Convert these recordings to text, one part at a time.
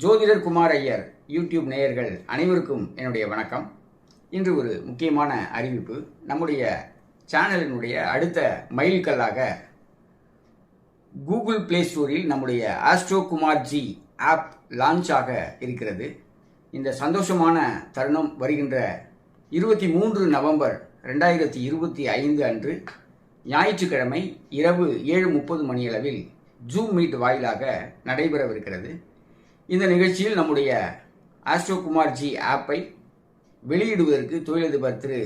ஜோதிடர் குமார் ஐயர் யூடியூப் நேயர்கள் அனைவருக்கும் என்னுடைய வணக்கம். இன்று ஒரு முக்கியமான அறிவிப்பு. நம்முடைய சேனலினுடைய அடுத்த மைல்கல்லாக கூகுள் பிளே ஸ்டோரில் நம்முடைய Astro Kumar ji app launch ஆக இருக்கிறது. இந்த சந்தோஷமான தருணம் வருகின்ற இருபத்தி மூன்று நவம்பர் ரெண்டாயிரத்தி இருபத்தி ஐந்து அன்று ஞாயிற்றுக்கிழமை இரவு ஏழு முப்பது மணியளவில் ஜூம் மீட் வாயிலாக நடைபெறவிருக்கிறது. இந்த நிகழ்ச்சியில் நம்முடைய ஆஸ்ட்ரோகுமார் ஜி ஆப்பை வெளியிடுவதற்கு தொழிலதிபர் திரு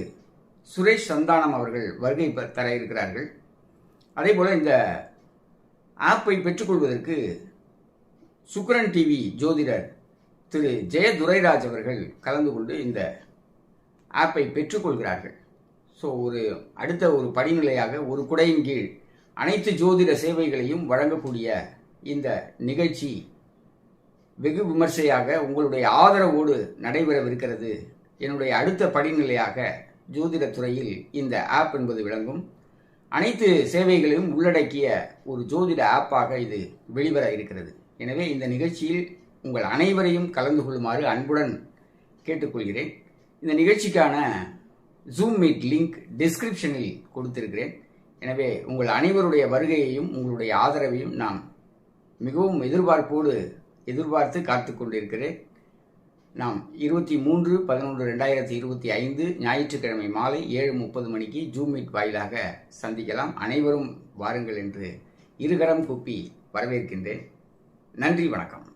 சுரேஷ் சந்தானம் அவர்கள் வருகை தர இருக்கிறார்கள். அதேபோல் இந்த ஆப்பை பெற்றுக்கொள்வதற்கு சுக்ரன் டிவி ஜோதிடர் திரு ஜெய துரைராஜ் அவர்கள் கலந்து கொண்டு இந்த ஆப்பை பெற்றுக்கொள்கிறார்கள். ஸோ ஒரு அடுத்த ஒரு படிநிலையாக ஒரு குடையின் கீழ் அனைத்து ஜோதிட சேவைகளையும் வழங்கக்கூடிய இந்த நிகழ்ச்சி வெகு விமர்சையாக உங்களுடைய ஆதரவோடு நடைபெறவிருக்கிறது. என்னுடைய அடுத்த படிநிலையாக ஜோதிடத் துறையில் இந்த ஆப் என்பது விளங்கும். அனைத்து சேவைகளையும் உள்ளடக்கிய ஒரு ஜோதிட ஆப்பாக இது வெளிவர இருக்கிறது. எனவே இந்த நிகழ்ச்சியில் உங்கள் அனைவரையும் கலந்து கொள்ளுமாறு அன்புடன் கேட்டுக்கொள்கிறேன். இந்த நிகழ்ச்சிக்கான ஜூம் மீட் லிங்க் டிஸ்கிரிப்ஷனில் கொடுத்திருக்கிறேன். எனவே உங்கள் அனைவருடைய வருகையையும் உங்களுடைய ஆதரவையும் நான் மிகவும் எதிர்பார்ப்போடு எதிர்பார்த்து காத்து கொண்டிருக்கிறேன். நாம் இருபத்தி மூன்று பதினொன்று ரெண்டாயிரத்தி இருபத்தி ஐந்து ஞாயிற்றுக்கிழமை மாலை ஏழு முப்பது மணிக்கு ஜூம் மீட் வாயிலாக சந்திக்கலாம். அனைவரும் வாருங்கள் என்று இருகரம் கூப்பி வரவேற்கின்றேன். நன்றி வணக்கம்.